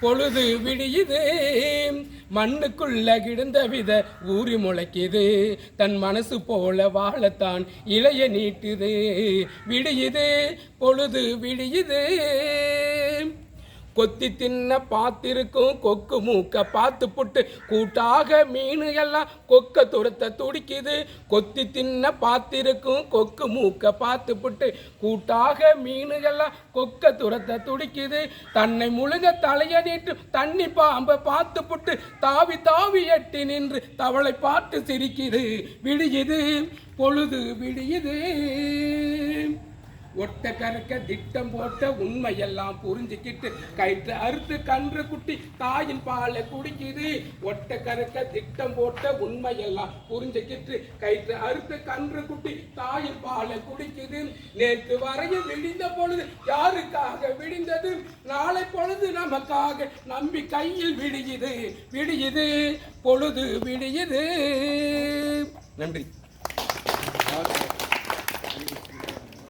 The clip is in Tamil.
பொழுது விடியுது. மண்ணுக்குள்ள கிடந்த வித ஊறி முளைக்குது. தன் மனசு போல வாழத்தான் இளைய நீட்டுது. விடியுது பொழுது விடியுது. கொத்தி தின்ன பார்த்திருக்கும் கொக்கு மூக்க பார்த்து புட்டு கூட்டாக மீனு எல்லாம் கொக்க துரத்த துடிக்குது. கொத்தி தின்ன பார்த்திருக்கும் கொக்கு மூக்க பார்த்து புட்டு கூட்டாக மீனு எல்லாம் கொக்க துரத்த துடிக்குது. தன்னை முழுக தலைய நீட்டு தண்ணி பாம்பை பார்த்து புட்டு தாவி தாவி எட்டி நின்று தவளை பார்த்து சிரிக்குது. விடியுது பொழுது விடியுது. ஒட்ட கறக்க திட்டம் போட்ட உண்மையெல்லாம் புரிஞ்சுக்கிட்டு கயிற்று அறுத்து கன்று குட்டி தாயின் பாலை குடிக்குது. ஒட்ட கறக்க திட்டம் போட்ட உண்மையெல்லாம் புரிஞ்சுக்கிட்டு கயிற்று அறுத்து கன்று குட்டி தாயின் பாலை குடிக்குது. நேற்று வரையும் விடிந்த பொழுது யாருக்காக விடிந்தது நாளை பொழுது நமக்காக நம்பி கையில் விடியுது விடியுது பொழுது விடியுது நன்றி.